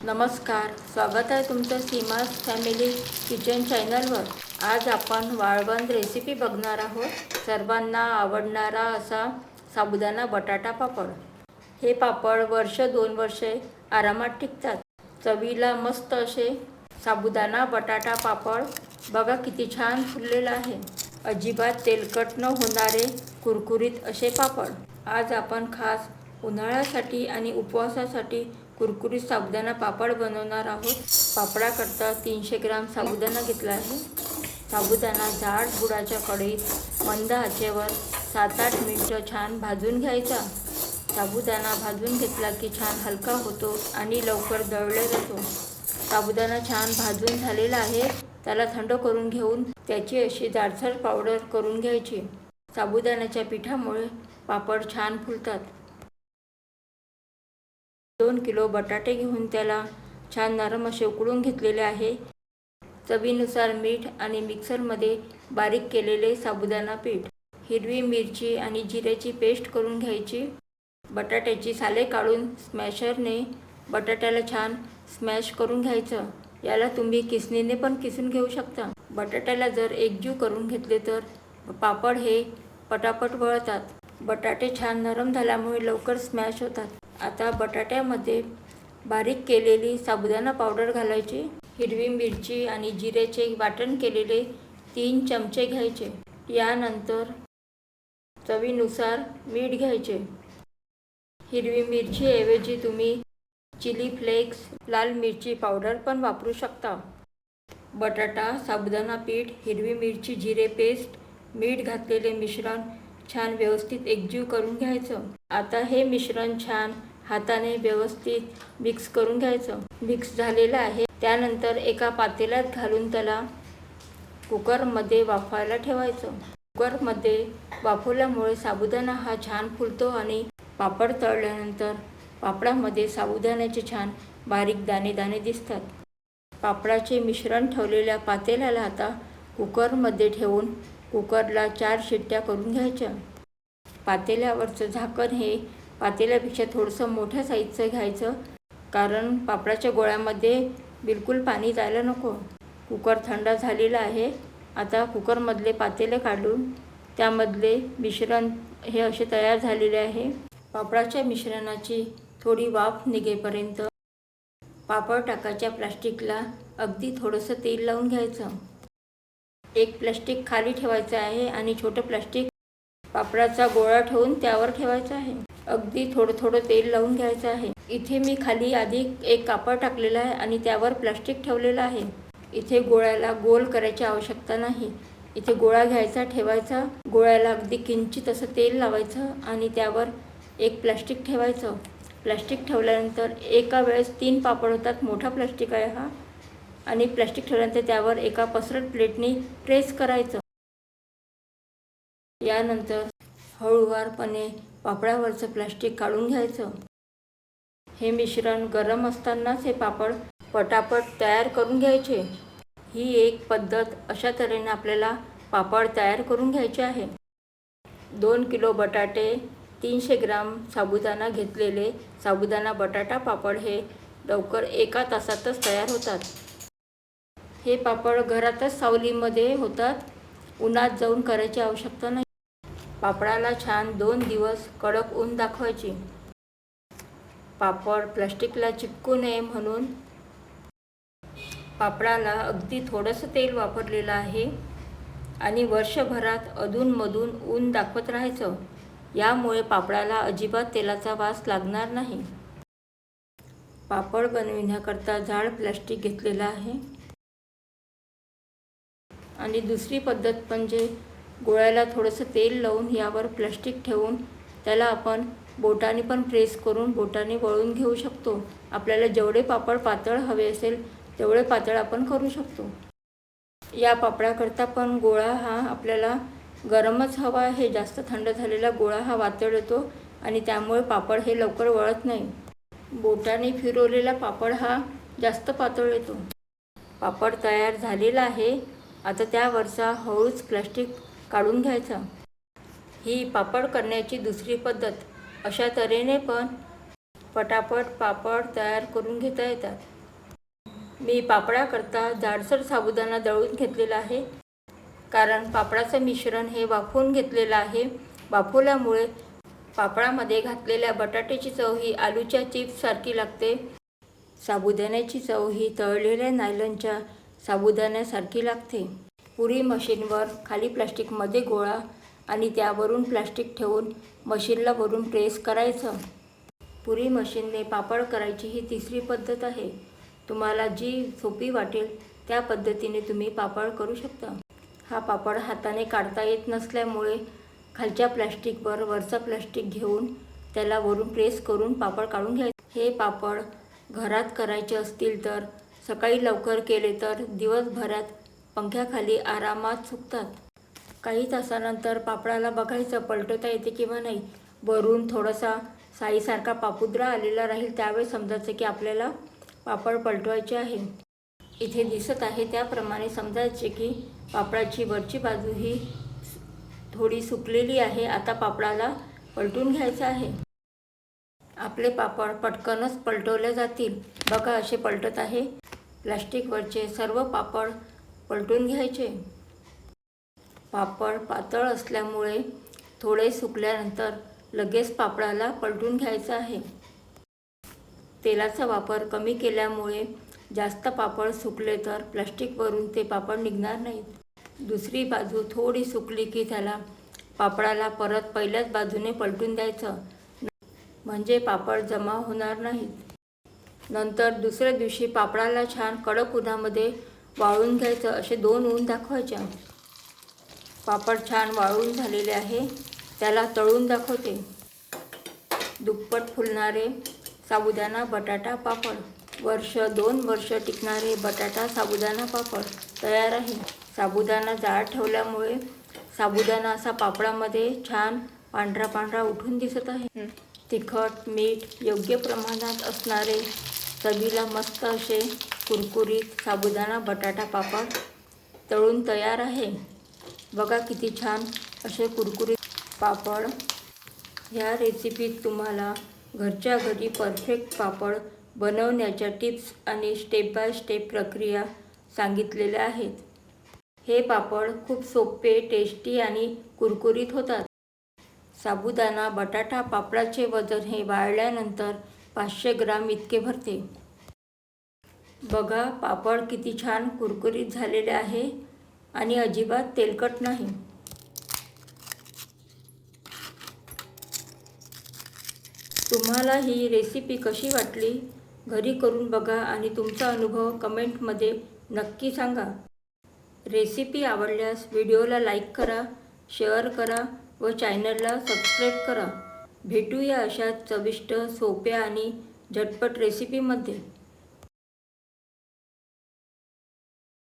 नमस्कार स्वागत आहे तुमचं सीमास फॅमिली किचन चॅनलवर. आज आपण वाळवंद रेसिपी बघणार आहोत. सर्वांना आवडणारा असा साबुदाणा बटाटा पापड. हे पापड वर्ष दोन वर्षे आरामात टिकतात. चवीला मस्त असे साबुदाणा बटाटा पापड. बघा किती छान फुललेलं आहे. अजिबात तेलकट न होणारे कुरकुरीत असे पापड. आज आपण खास उन्हाळ्यासाठी आणि उपवासासाठी कुरकुरीत साबुदाणा पापड बनवणार आहोत. पापडाकरता तीनशे ग्राम साबुदाणा घेतला आहे. साबुदाणा जाड बुडाच्या कढईत मंद आचेवर सात आठ मिनटं छान भाजून घ्यायचा. साबुदाणा भाजून घेतला की छान हलका होतो आणि लवकर दळले जातो. साबुदाणा छान भाजून झालेला आहे. त्याला थंड करून घेऊन त्याची अशी जाडसर पावडर करून घ्यायची. साबुदाण्याच्या पिठामुळे पापड छान फुलतात. दोन किलो बटाटे घेऊन त्याला छान नरम असे उकळून घेतलेले आहे. चवीनुसार मीठ आणि मिक्सरमध्ये बारीक केलेले साबुदाणा पीठ हिरवी मिरची आणि जिऱ्याची पेस्ट करून घ्यायची. बटाट्याची साले काढून स्मॅशरने बटाट्याला छान स्मॅश करून घ्यायचं. याला तुम्ही किसणीने पण किसून घेऊ शकता. बटाट्याला जर एकजीव करून घेतले तर पापड हे पटापट वळतात. बटाटे छान नरम झाल्यामुळे लवकर स्मॅश होतात. आता बटाट्यामध्ये बारीक केलेली साबुदाणा पावडर घालायची हिरवी मिरची आणि जिऱ्याचे वाटण केलेले तीन चमचे घ्यायचे. यानंतर चवीनुसार मीठ घ्यायचे. हिरवी मिरचीऐवजी तुम्ही चिली फ्लेक्स लाल मिरची पावडर पण वापरू शकता. बटाटा साबुदाणा पीठ हिरवी मिरची जिरे पेस्ट मीठ घातलेले मिश्रण छान व्यवस्थित एकजीव करून घ्यायचं. आता हे मिश्रण छान हाताने व्यवस्थित मिक्स करून घ्यायचं. मिक्स झालेलं आहे. त्यानंतर एका पातेल्यात घालून त्याला कुकरमध्ये वाफायला ठेवायचं. कुकरमध्ये वाफवल्यामुळे साबुदाणा हा छान फुलतो आणि पापड तळल्यानंतर पापडामध्ये साबुदाण्याचे छान बारीक दाणे दाणे दिसतात. पापडाचे मिश्रण ठेवलेल्या पातेल्याला आता कुकरमध्ये ठेवून कुकरला चार शिट्ट्या करून घ्यायच्या. पातेल्यावरचं झाकण हे पातेल्यापेक्षा थोडंसं मोठ्या साईजचं घ्यायचं. कारण पापडाच्या गोळ्यामध्ये बिलकुल पाणी जायला नको. कुकर थंड झालेला आहे. आता कुकरमधले पातेले काढून त्यामधले मिश्रण हे असे तयार झालेले आहे. पापडाच्या मिश्रणाची थोडी वाफ निघेपर्यंत पापड टाकायच्या प्लास्टिकला अगदी थोडंसं तेल लावून घ्यायचं. एक प्लास्टिक खाली ठेवायचं आहे आणि छोटं प्लास्टिक पापडाचा गोळा ठेवून त्यावर ठेवायचा आहे. अगदी थोडं थोडं तेल लावून घ्यायचं आहे. इथे मी खाली आधी एक कापड टाकलेला आहे आणि त्यावर प्लास्टिक ठेवलेलं आहे. इथे गोळ्याला गोल करायची आवश्यकता नाही. इथे गोळा घ्यायचा ठेवायचा. गोळ्याला अगदी किंचित असं तेल लावायचं आणि त्यावर एक प्लास्टिक ठेवायचं. प्लास्टिक ठेवल्यानंतर एका वेळेस तीन पापड होतात. मोठा प्लास्टिक आहे हा. आणि प्लास्टिक ठेवल्यानंतर त्यावर एका पसरट प्लेटने प्रेस करायचं. यानंतर हळूवारपणे पापडावरचं प्लास्टिक काढून घ्यायचं. हे मिश्रण गरम असतानाच हे पापड पटापट तयार करून घ्यायचे. ही एक पद्धत अशा तऱ्हेने आपल्याला पापड तयार करून घ्यायचे आहे. दोन किलो बटाटे तीनशे ग्राम साबुदाणा घेतलेले साबुदाणा बटाटा पापड हे लवकर एका तासातच तयार होतात. हे पापड घरातच सावलीमध्ये होतात. उन्हात जाऊन करायची आवश्यकता नाही. पापडाला छान दोन दिवस कडक ऊन दाखवायची. पापड प्लास्टिकला चिपकू नये म्हणून पापडाला अगदी थोडंसं तेल वापरलेलं आहे आणि वर्षभरात अधूनमधून ऊन दाखवत राहायचं. यामुळे पापडाला अजिबात तेलाचा वास लागणार नाही. पापड बनविण्याकरता जाड प्लास्टिक घेतलेलं आहे. आणि दुसरी पद्धत म्हणजे गोळ्याला थोडंसं तेल लावून यावर प्लास्टिक ठेवून त्याला आपण बोटाने पण प्रेस करून बोटाने वळून घेऊ शकतो. आपल्याला जेवढे पापड पातळ हवे असेल तेवढे पातळ आपण करू शकतो. या पापडाकरता पण गोळा हा आपल्याला गरमच हवा आहे. जास्त थंड झालेला गोळा हा वातळ येतो आणि त्यामुळे पापड हे लवकर वळत नाही. बोटाने फिरवलेला पापड हा जास्त पातळ येतो. पापड तयार झालेला आहे. आता त्यावरचा हळूच प्लास्टिक काढून घ्यायचा. ही पापड करण्याची दुसरी पद्धत. अशा तऱ्हेने पण पटापट पापड तयार करून घेता येतात. मी पापडाकरता जाडसर साबुदाणा दळून घेतलेला आहे. कारण पापडाचं मिश्रण हे वाफवून घेतलेलं आहे. वाफवल्यामुळे पापडामध्ये घातलेल्या बटाट्याची चव ही आलूच्या चिप्ससारखी लागते. साबुदाण्याची चव ही तळलेल्या नायलनच्या साबुदाण्यासारखी लागते. पुरी मशीनवर खाली प्लास्टिकमध्ये गोळा आणि त्यावरून प्लास्टिक ठेवून मशीनला वरून प्रेस करायचं. पुरी मशीनने पापड करायची ही तिसरी पद्धत आहे. तुम्हाला जी सोपी वाटेल त्या पद्धतीने तुम्ही पापड करू शकता. हा पापड हाताने काढता येत नसल्यामुळे खालच्या प्लॅस्टिकवर वरचा प्लॅस्टिक घेऊन त्याला वरून प्रेस करून पापड काढून घ्यायचे. हे पापड घरात करायचे असतील तर सकाळी लवकर केले तर दिवसभरात पंख्याखाली आरामात सुकतात काही तासानंतर पापडाला बघायचं पलटवता येते किंवा नाही वरून थोडासा साईसारखा पापुद्रा आलेला राहील त्यावेळेस समजायचं की आपल्याला पापड पलटवायचे आहे. इथे दिसत आहे त्याप्रमाणे समजायचे की पापडाची वरची बाजू ही थोडी सुकलेली आहे आता पापडाला पलटून घ्यायचं आहे. आपले पापड पटकनच पलटवले जातील. बघा असे पलटत आहे. प्लॅस्टिकवरचे सर्व पापड पलटून घ्यायचे. पापड पातळ असल्यामुळे थोडे सुकल्यानंतर लगेच पापडाला पलटून घ्यायचं आहे. तेलाचा वापर कमी केल्यामुळे जास्त पापड सुकले तर प्लास्टिकवरून ते पापड निघणार नाहीत. दुसरी बाजू थोडी सुकली की त्याला पापडाला परत पहिल्याच बाजूने पलटून द्यायचं. म्हणजे पापड जमा होणार नाहीत. नंतर दुसऱ्या दिवशी पापडाला छान कडक उन्हामध्ये वाळून घ्यायचं. असे दोन ऊन दाखवायच्या पापड छान वाळून झालेले आहे. त्याला तळून दाखवते. दुप्पट फुलणारे साबुदाणा बटाटा पापड. वर्ष दोन वर्ष टिकणारे बटाटा साबुदाणा पापड तयार आहे. साबुदाणा जाड ठेवल्यामुळे साबुदाणा असा पापडामध्ये छान पांढरा पांढरा उठून दिसत आहे. तिखट मीठ योग्य प्रमाणात असणारे चवीला मस्त असे कुरकुरीत साबुदाणा बटाटा पापड तळून तयार आहे. बघा किती छान असे कुरकुरीत पापड. ह्या रेसिपीत तुम्हाला घरच्या घरी परफेक्ट पापड बनवण्याच्या टिप्स आणि स्टेप बाय स्टेप प्रक्रिया सांगितलेल्या आहेत. हे पापड खूप सोपे टेस्टी आणि कुरकुरीत होतात. साबुदाणा बटाटा पापडाचे वजन हे वाळल्यानंतर पाचशे ग्राम इतके भरते. बघा पापड किती छान कुरकुरीत झालेले आहे आणि अजिबात तेलकट नाही. तुम्हाला ही रेसिपी कशी वाटली? घरी करून बघा आणि तुमचा अनुभव कमेंटमध्ये नक्की सांगा. रेसिपी आवडल्यास व्हिडिओला लाईक करा शेअर करा व चॅनलला सबस्क्राईब करा. भेटूया अशा चविष्ट सोप्या आणि झटपट रेसिपीमध्ये